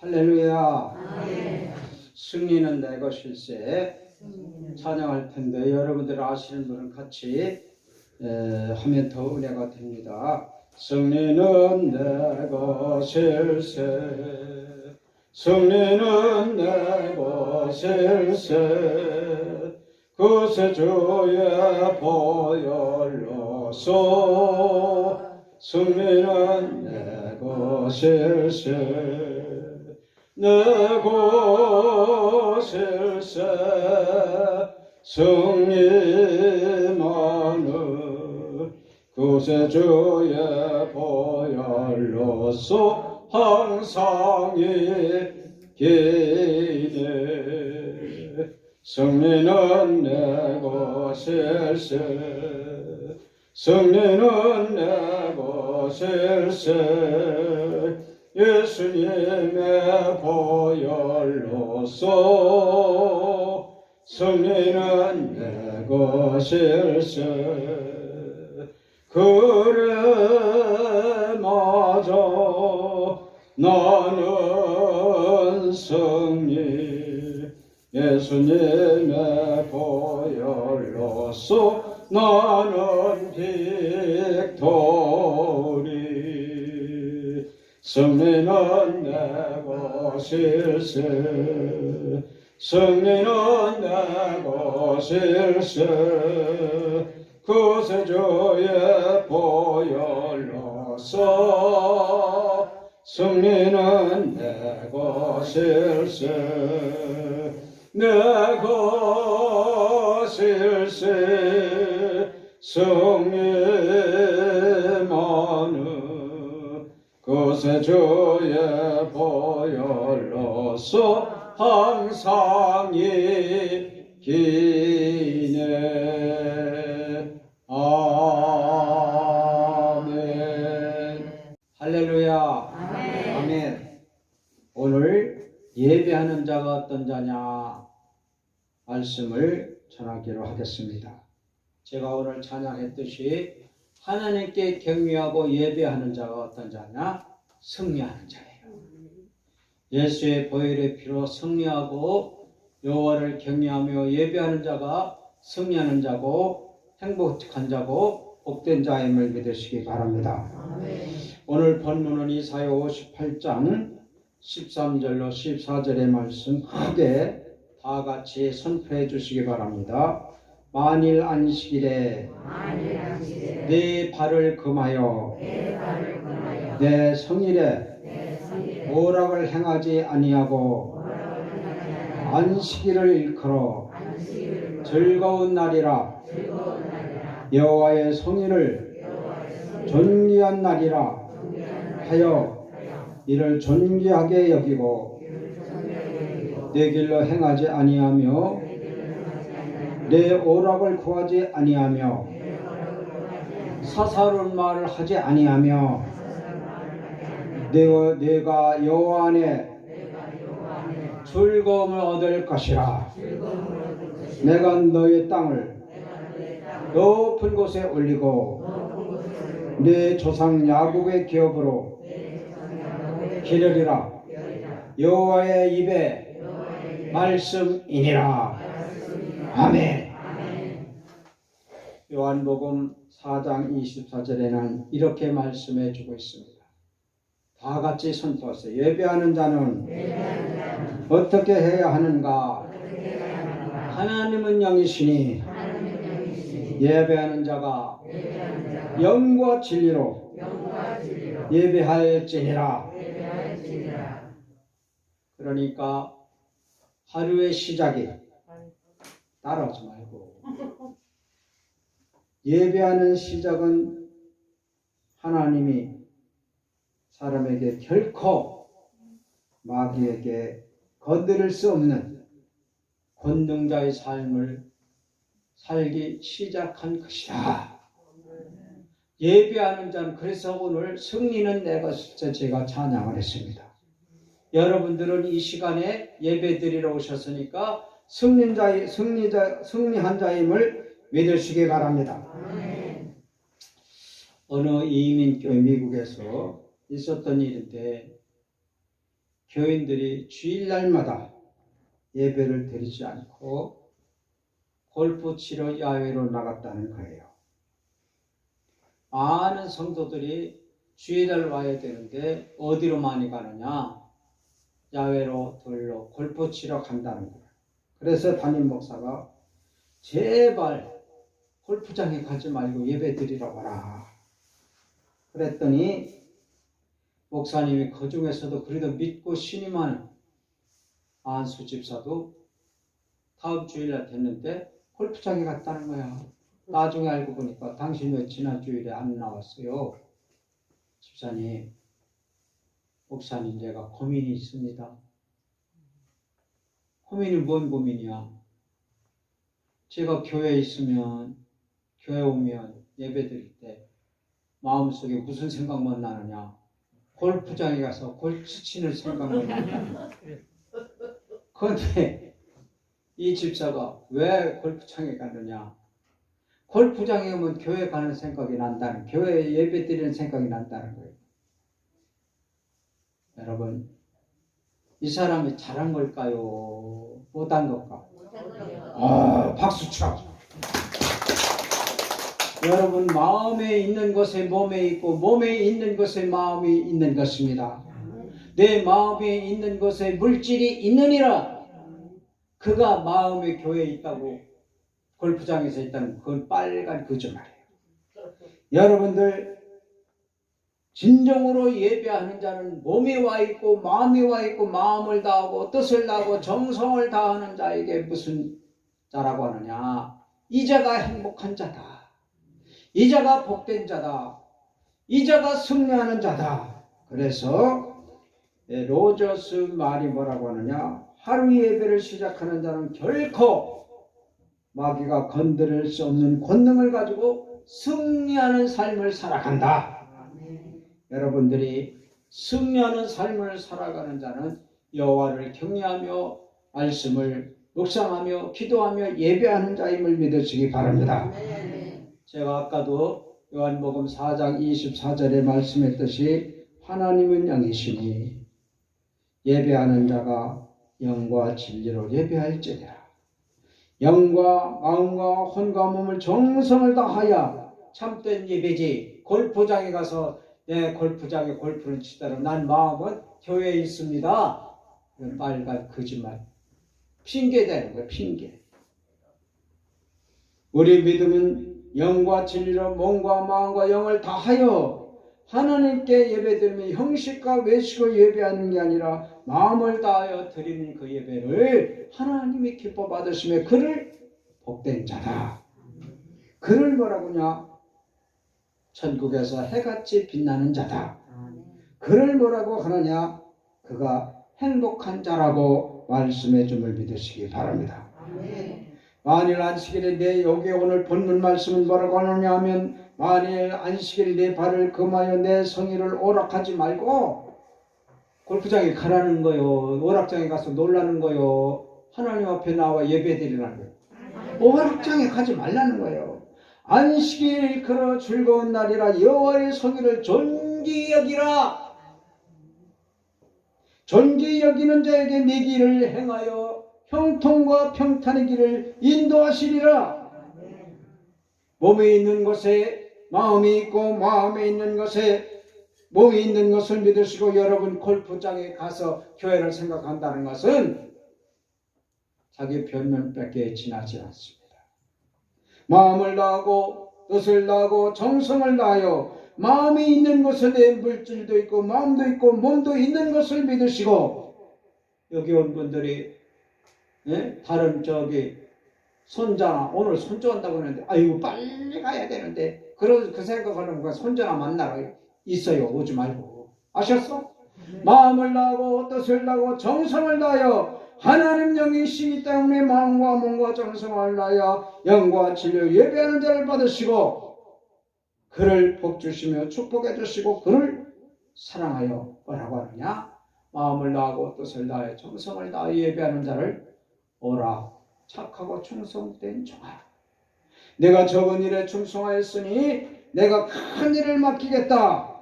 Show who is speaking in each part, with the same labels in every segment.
Speaker 1: 할렐루야. 승리는 내 것일세. 찬양할 텐데 여러분들 아시는 분은 같이 에, 하면 더 은혜가 됩니다. 승리는 내 것일세. 승리는 내 것일세. 그새 주의 보혈로서 승리는 내 것일세. 내 것일세. 승리만을 그새 주의 보혈로서 항상 이 기네 승리는 내 것일세 승리는 내 것일세 예수님의 보혈로서 승리는 내 것일세. 그래 맞아 나는 승리. 예수님의 보혈로서 나는 빅 승리는 내 것일세. 승리는 내 것일세. 그새 주의 보혈로서 승리는 내 것일세. 내 것일세. 승리 주의 보혈로서 항상 이기네 아멘. 할렐루야. 아멘. 오늘 예배하는 자가 어떤 자냐? 말씀을 전하기로 하겠습니다. 제가 오늘 찬양했듯이 하나님께 경외하고 예배하는 자가 어떤 자냐 승리하는 자예요 예수의 보혈의 피로 승리하고 여호와를 경외하며 예배하는 자가 승리하는 자고 행복한 자고 복된 자임을 믿으시기 바랍니다. 오늘 본문은 이사야 58장 13절로 14절의 말씀 크게 다 같이 선포해 주시기 바랍니다. 만일 안식일에 내 발을 금하여 내 성일에 오락을 행하지 아니하고 안식일을 일컬어 즐거운 날이라 여호와의 성일을 존귀한 날이라 하여 이를 존귀하게 여기고 내 길로 행하지 아니하며 내 오락을 구하지 아니하며 사사로운 말을 하지 아니하며 내가, 내가 여호와 안에 즐거움을 얻을 것이라. 내가 너의 땅을 높은 곳에 올리고 내 조상 야곱의 기업으로 기르리라. 여호와의 입에 말씀이니라 아멘. 요한복음 4장 24절에는 이렇게 말씀해 주고 있습니다. 다 같이 선포하세요. 예배하는 자는 어떻게 해야 하는가? 하나님은 영이시니 예배하는 자가 영과 진리로 예배할지니라. 그러니까 하루의 시작이 따라오지 말고 예배하는 시작은 하나님이 사람에게 결코 마귀에게 건드릴 수 없는 권능자의 삶을 살기 시작한 것이다. 예배하는 자는 그래서 오늘 승리는 내 것을 제가 찬양을 했습니다. 여러분들은 이 시간에 예배 드리러 오셨으니까 승리자, 승리자, 승리한 자임을 믿으시기 바랍니다. 어느 이민교회 미국에서 있었던 일인데 교인들이 주일날마다 예배를 드리지 않고 골프 치러 야외로 나갔다는 거예요. 많은 성도들이 주일날 와야 되는데 어디로 많이 가느냐? 야외로 들러 골프 치러 간다는 거예요. 그래서 담임 목사가 제발 골프장에 가지 말고 예배 드리러 와라. 그랬더니 목사님이 그 중에서도 그래도 믿고 신임하는 안수 집사도 다음 주일날 됐는데 골프장에 갔다는 거야. 나중에 알고 보니까 당신 왜 지난 주일에 안 나왔어요? 집사님, 목사님 제가 고민이 있습니다. 고민이 뭔 고민이야? 제가 교회에 있으면 교회 오면 예배 드릴 때 마음속에 무슨 생각만 나느냐? 골프장에 가서 골프 치는 생각만 나느냐? 그런데 이 집사가 왜 골프장에 갔느냐? 골프장에 오면 교회 가는 생각이 난다는, 교회 예배 드리는 생각이 난다는 거예요. 여러분, 이 사람이 잘한 걸까요? 못한 걸까? 아, 박수 쳐. 여러분, 마음에 있는 것에 몸에 있고, 몸에 있는 것에 마음이 있는 것입니다. 내 마음에 있는 것에 물질이 있느니라. 그가 마음의 교회에 있다고 골프장에서 있다는 그건 빨간 거짓말이에요. 여러분들 진정으로 예배하는 자는 몸이 와 있고 마음이 와 있고 마음을 다하고 뜻을 다하고 정성을 다하는 자에게 무슨 자라고 하느냐? 이 자가 행복한 자다. 이 자가 복된 자다. 이 자가 승리하는 자다. 그래서 예, 로저스 말이 뭐라고 하느냐? 하루 예배를 시작하는 자는 결코 마귀가 건드릴 수 없는 권능을 가지고 승리하는 삶을 살아간다. 여러분들이 승리하는 삶을 살아가는 자는 여호와를 경외하며 말씀을 묵상하며 기도하며 예배하는 자임을 믿으시기 바랍니다. 제가 아까도 요한복음 4장 24절에 말씀했듯이 하나님은 영이시니 예배하는 자가 영과 진리로 예배할지니라. 영과 마음과 혼과 몸을 정성을 다하여 참된 예배지 골프장에 가서 내 골프장에 골프를 치더라 난 마음은 교회에 있습니다. 빨간 거짓말. 핑계 대는 거야 핑계. 우리 믿음은 영과 진리로 몸과 마음과 영을 다하여 하나님께 예배드리며 형식과 외식을 예배하는 게 아니라 마음을 다하여 드리는 그 예배를 하나님이 기뻐 받으시며 그를 복된 자다. 그를 뭐라고 냐? 천국에서 해같이 빛나는 자다. 그를 뭐라고 하느냐? 그가 행복한 자라고 말씀해 줌을 믿으시기 바랍니다. 만일 안식일에 내 여기 오늘 본문 말씀은 뭐라고 하느냐 하면 만일 안식일 내 발을 금하여 내 성의를 오락하지 말고 골프장에 가라는 거요. 오락장에 가서 놀라는 거요. 하나님 앞에 나와 예배드리라는 거예요. 오락장에 가지 말라는 거예요. 안식일 그러 즐거운 날이라 여호와의 성의를 존귀 여기라. 존귀 여기는 자에게 내 길을 행하여 형통과 평탄의 길을 인도하시리라. 몸에 있는 것에 마음이 있고 마음에 있는 것에 몸에 있는 것을 믿으시고 여러분 골프장에 가서 교회를 생각한다는 것은 자기 변명밖에 지나지 않습니다. 마음을 다하고 뜻을 다하고 정성을 다하여 마음이 있는 것에 대해 물질도 있고 마음도 있고 몸도 있는 것을 믿으시고 여기 온 분들이 예? 다른 저기 손자나 오늘 손자 온다고 하는데 아이고 빨리 가야 되는데 그런 그 생각하는 거 손자나 만나러 있어요 오지 말고 아셨어? 마음을 다하고 뜻을 다하고 정성을 다하여 하나님 영이시기 때문에 마음과 몸과 정성을 다하여 영과 진료 예배하는 자를 받으시고 그를 복 주시며 축복해 주시고 그를 사랑하여 뭐라고 하느냐? 마음을 다하고 뜻을 다하여 정성을 다하여 예배하는 자를 오라. 착하고 충성된 종아. 내가 적은 일에 충성하였으니 내가 큰 일을 맡기겠다.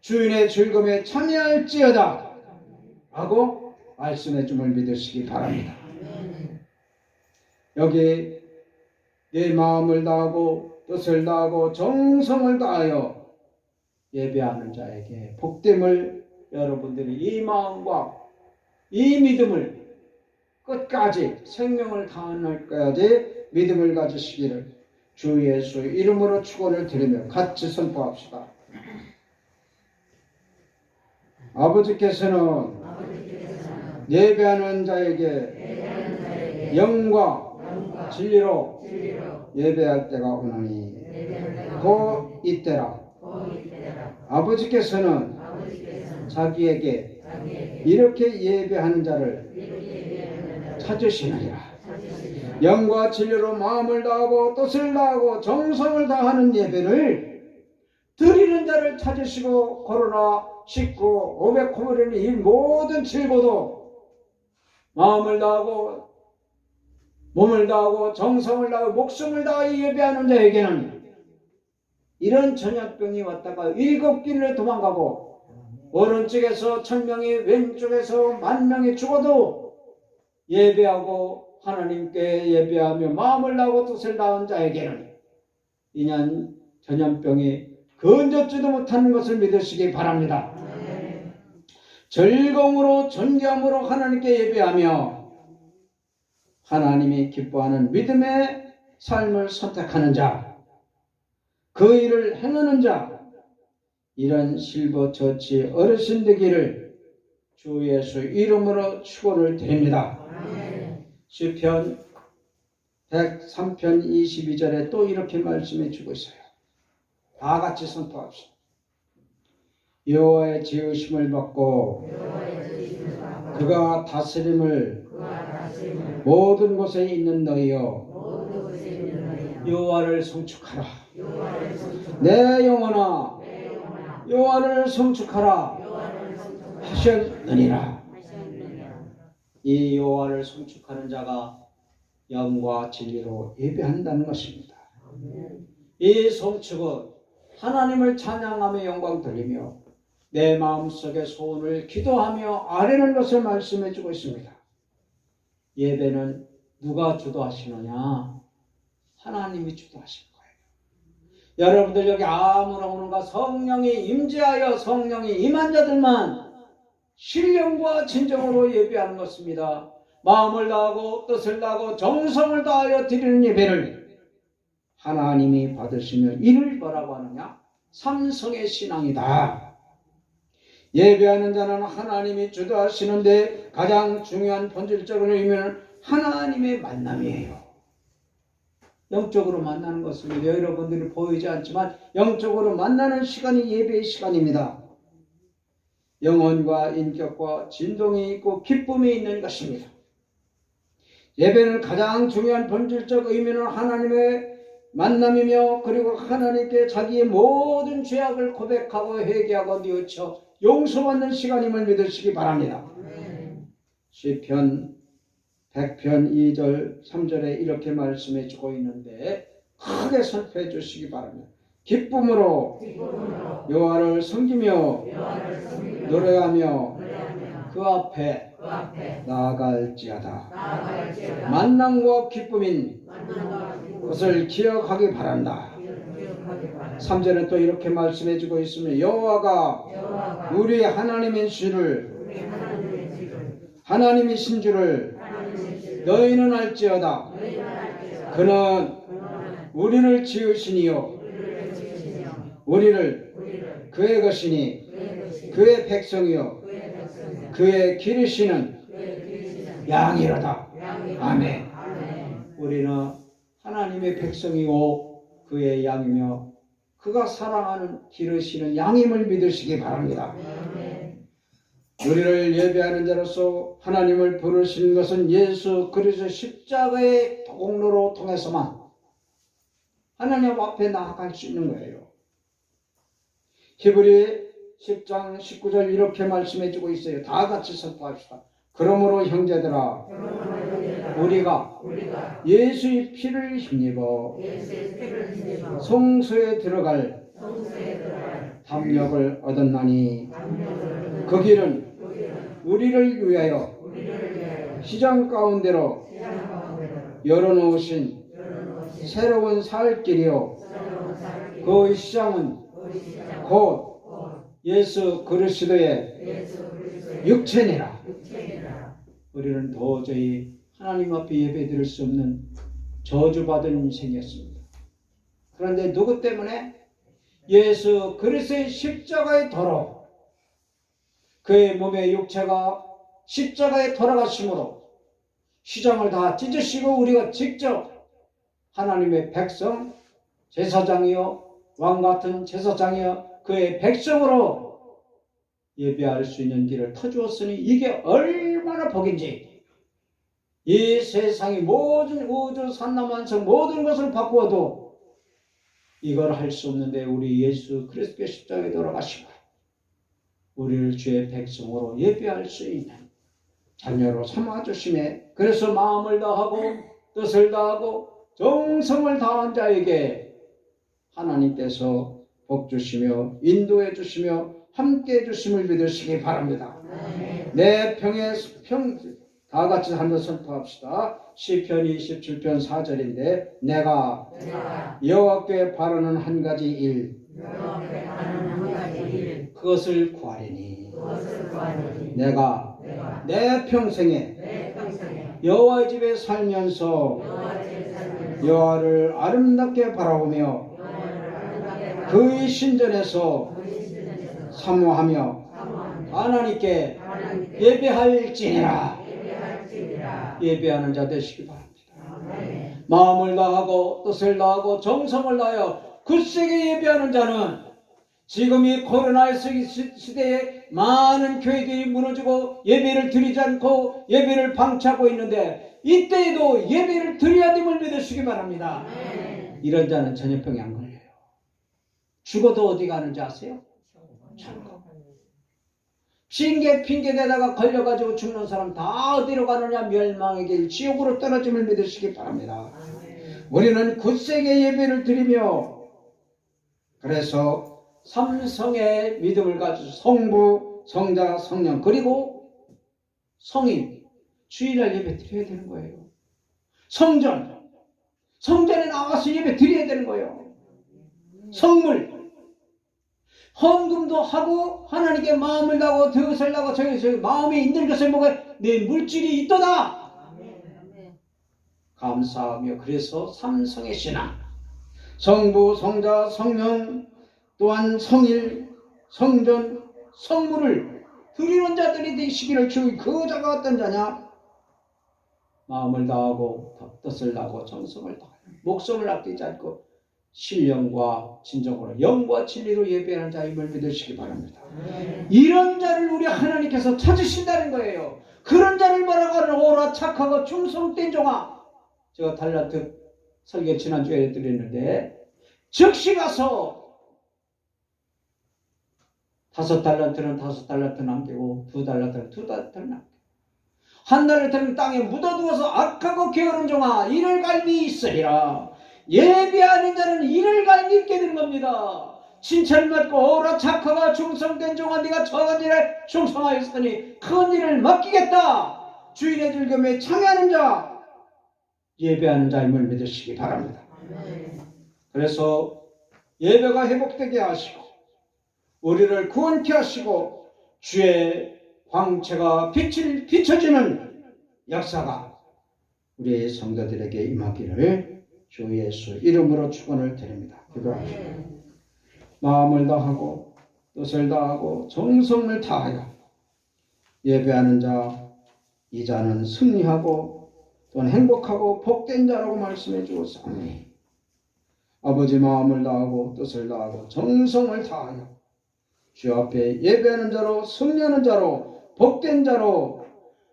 Speaker 1: 주인의 즐거움에 참여할지어다. 하고 말씀해 줌을 믿으시기 바랍니다. 여기 내 마음을 다하고 뜻을 다하고 정성을 다하여 예배하는 자에게 복됨을 여러분들이 이 마음과 이 믿음을 끝까지 생명을 다하는 까지 믿음을 가지시기를 주 예수 이름으로 축원을 드리며 같이 선포합시다. 아버지께서는 예배하는 자에게 영과 진리로 예배할 때가 오나니 곧 이때라. 아버지께서는 자기에게 이렇게 예배하는 자를 찾으시느니라. 영과 진리로 마음을 다하고 뜻을 다하고 정성을 다하는 예배를 드리는 자를 찾으시고 코로나 19, 500 코로나 이 모든 질고도 마음을 다하고 몸을 다하고 정성을 다하고 목숨을 다하여 예배하는 자에게는 이런 전염병이 왔다가 일곱 길을 도망가고 오른쪽에서 천 명이 왼쪽에서 만 명이 죽어도 예배하고 하나님께 예배하며 마음을 다하고 뜻을 다한 자에게는 인연 전염병이 건졌지도 못하는 것을 믿으시기 바랍니다. 즐거움으로 존경함으로 하나님께 예배하며 하나님이 기뻐하는 믿음의 삶을 선택하는 자, 그 일을 행하는 자, 이런 실버 처치 어르신 되기를 주 예수 이름으로 축원을 드립니다. 시편 103편 22절에 또 이렇게 말씀해 주고 있어요. 다 같이 선포합시다. 여호와의 지으심을 받고 그가 다스림을 모든 곳에 있는 너희여 여호와를 성축하라. 내 영혼아 여호와를 성축하라. 하셨느니라. 이 여호와를 성축하는 자가 영과 진리로 예배한다는 것입니다. 이 성축은 하나님을 찬양하며 영광 돌리며 내 마음속의 소원을 기도하며 아뢰는 것을 말씀해 주고 있습니다. 예배는 누가 주도하시느냐? 하나님이 주도하시는 거예요. 여러분들 여기 아무나 오는가 성령이 임재하여 성령이 임한 자들만 신령과 진정으로 예배하는 것입니다. 마음을 다하고 뜻을 다하고 정성을 다하여 드리는 예배를 하나님이 받으시며 이를 뭐라고 하느냐? 삼성의 신앙이다. 예배하는 자는 하나님이 주도하시는데 가장 중요한 본질적인 의미는 하나님의 만남이에요. 영적으로 만나는 것입니다. 여러분들이 보이지 않지만 영적으로 만나는 시간이 예배의 시간입니다. 영혼과 인격과 진동이 있고 기쁨이 있는 것입니다. 예배는 가장 중요한 본질적 의미는 하나님의 만남이며 그리고 하나님께 자기의 모든 죄악을 고백하고 회개하고 뉘우쳐 용서받는 시간임을 믿으시기 바랍니다. 시편 100편 2절 3절에 이렇게 말씀해 주고 있는데 크게 선포해 주시기 바랍니다. 기쁨으로 여호와를 섬기며 노래하며 그 앞에 나아갈지어다. 만남과 기쁨인 것을 기억하기 바란다. 3절에 또 이렇게 말씀해 주고 있으며 여호와가 우리 하나님인 줄을 하나님이신 줄을 너희는 알지어다. 그는 우리를 지으시니요. 우리를 그의 것이니 그의 백성이요. 그의 기르시는 양이로다. 아멘. 우리는 하나님의 백성이고 그의 양이며 그가 사랑하는 기르시는 양임을 믿으시기 바랍니다. 우리를 예배하는 자로서 하나님을 부르시는 것은 예수 그리스도 십자가의 공로로 통해서만 하나님 앞에 나아갈 수 있는 거예요. 히브리 10장 19절 이렇게 말씀해 주고 있어요. 다 같이 선포합시다. 그러므로 형제들아 우리가 예수의 피를 힘입어 성소에 들어갈 담력을 얻었나니 그 길은 우리를 위하여
Speaker 2: 우리를 위하여
Speaker 1: 시장 가운데로
Speaker 2: 시장 가운데로
Speaker 1: 열어놓으신
Speaker 2: 열어놓으신
Speaker 1: 새로운 살 길이요. 그 시장은
Speaker 2: 시장
Speaker 1: 곧
Speaker 2: 곧
Speaker 1: 예수 그리스도의
Speaker 2: 예수 그리스도의
Speaker 1: 육체니라.
Speaker 2: 육체니라.
Speaker 1: 우리는 도저히 하나님 앞에 예배드릴 수 없는 저주받은 인생이었습니다. 그런데 누구 때문에? 예수 그리스도의 십자가의 도로 그의 몸의 육체가 십자가에 돌아가심으로 시장을 다 찢으시고 우리가 직접 하나님의 백성 제사장이요 왕 같은 제사장이요 그의 백성으로 예배할 수 있는 길을 터주었으니 이게 얼마나 복인지 이 세상의 모든 우주 산나만성 모든 것을 바꾸어도 이걸 할 수 없는데 우리 예수 그리스도의 십자가에 돌아가시고 우리를 주의 백성으로 예배할 수 있는 자녀로 삼아 주심에 그래서 마음을 다하고 뜻을 다하고 정성을 다한 자에게 하나님께서 복 주시며 인도해 주시며 함께 해 주심을 믿으시기 바랍니다. 내 평에 평 다 같이 한 번 선포합시다. 시편 27편 4절인데 내가
Speaker 2: 내가
Speaker 1: 여호와께 바라는 한 가지
Speaker 2: 일한
Speaker 1: 그것을 구하리니 내가
Speaker 2: 내
Speaker 1: 평생에 여호와의 집에 살면서 여호와를 아름답게 바라보며 그의 신전에서 사모하며 하나님께 예배할지니라 예배하는 자 되시기 바랍니다.
Speaker 2: 아멘
Speaker 1: 마음을 다하고 뜻을 다하고 정성을 다하여 굳세게 예배하는 자는 지금 이 코로나 시대에 많은 교회들이 무너지고 예배를 드리지 않고 예배를 방치하고 있는데 이때에도 예배를 드려야 됨을 믿으시기 바랍니다.
Speaker 2: 아멘
Speaker 1: 이런 자는 전염병이 안 걸려요. 죽어도 어디 가는지 아세요? 천국. 핑계 핑계 대다가 걸려가지고 죽는 사람 다 어디로 가느냐 멸망의 길 지옥으로 떨어짐을 믿으시기 바랍니다. 우리는 굳세게 예배를 드리며 그래서 삼성의 믿음을 가지고 성부, 성자, 성령 그리고 성인 주일날 예배 드려야 되는 거예요. 성전 성전에 나와서 예배 드려야 되는 거예요. 성물 헌금도 하고 하나님께 마음을 다고 뜻을 다고 저기 저기 마음에 있는 것을 먹어 내 물질이 있도다. 감사하며 그래서 삼성의 신앙 성부 성자 성령 또한 성일 성전 성물을 드리는 자들이 되시기를 주의 그 자가 어떤 자냐 마음을 다하고 뜻을 다하고 정성을 다하여 목숨을 아끼지 않고 신령과 진정으로 영과 진리로 예배하는 자임을 믿으시기 바랍니다.
Speaker 2: 아멘
Speaker 1: 이런 자를 우리 하나님께서 찾으신다는 거예요. 그런 자를 뭐라고 하는 오라 착하고 충성된 종아. 제가 달란트 설교 지난주에 해드렸는데 즉시 가서 다섯 달란트는 다섯 달란트 남기고 두 달란트는 두 달란트 남기고 한 달란트는 땅에 묻어두어서 악하고 게으른 종아 이를 갈미 있으리라 예배하는 자는 이를 갈미 있게 되는 겁니다. 칭찬 받고 오라 착하가 충성된 종아 네가 저런 일에 충성하였으니 큰 일을 맡기겠다. 주인의 즐거움에 참여하는 자 예배하는 자임을 믿으시기 바랍니다. 그래서 예배가 회복되게 하시고 우리를 구원케 하시고 주의 광채가 빛을 비춰지는 역사가 우리 성도들에게 임하기를 주 예수 이름으로 축원을 드립니다. 기도합시다. 마음을 다하고 뜻을 다하고 정성을 다하여 예배하는 자, 이 자는 승리하고 또는 행복하고 복된 자라고 말씀해 주었사오니 아버지 마음을 다하고 뜻을 다하고 정성을 다하여 주 앞에 예배하는 자로 승리하는 자로 복된 자로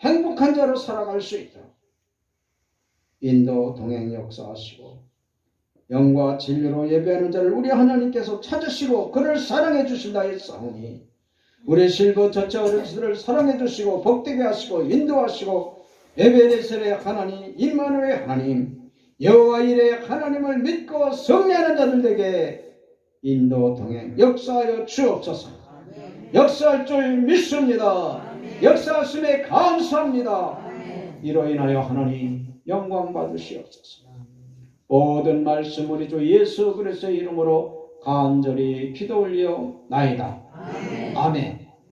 Speaker 1: 행복한 자로 살아갈 수 있도록 인도 동행 역사하시고 영과 진리로 예배하는 자를 우리 하나님께서 찾으시고 그를 사랑해 주신다 했사오니 우리 실버 저체 어른들을 사랑해 주시고 복되게 하시고 인도하시고 에베네셀의 하나님 임마누의 하나님 여호와 일의 하나님을 믿고 성례하는 자들에게 인도 동행 역사하여 주옵소서 역사할 줄 믿습니다 역사하심에 감사합니다. 이로 인하여 하나님 영광 받으시옵소서. 모든 말씀 우리 주 예수 그리스도의 이름으로 간절히 기도 올려 나이다.
Speaker 2: 아멘.
Speaker 1: 아멘.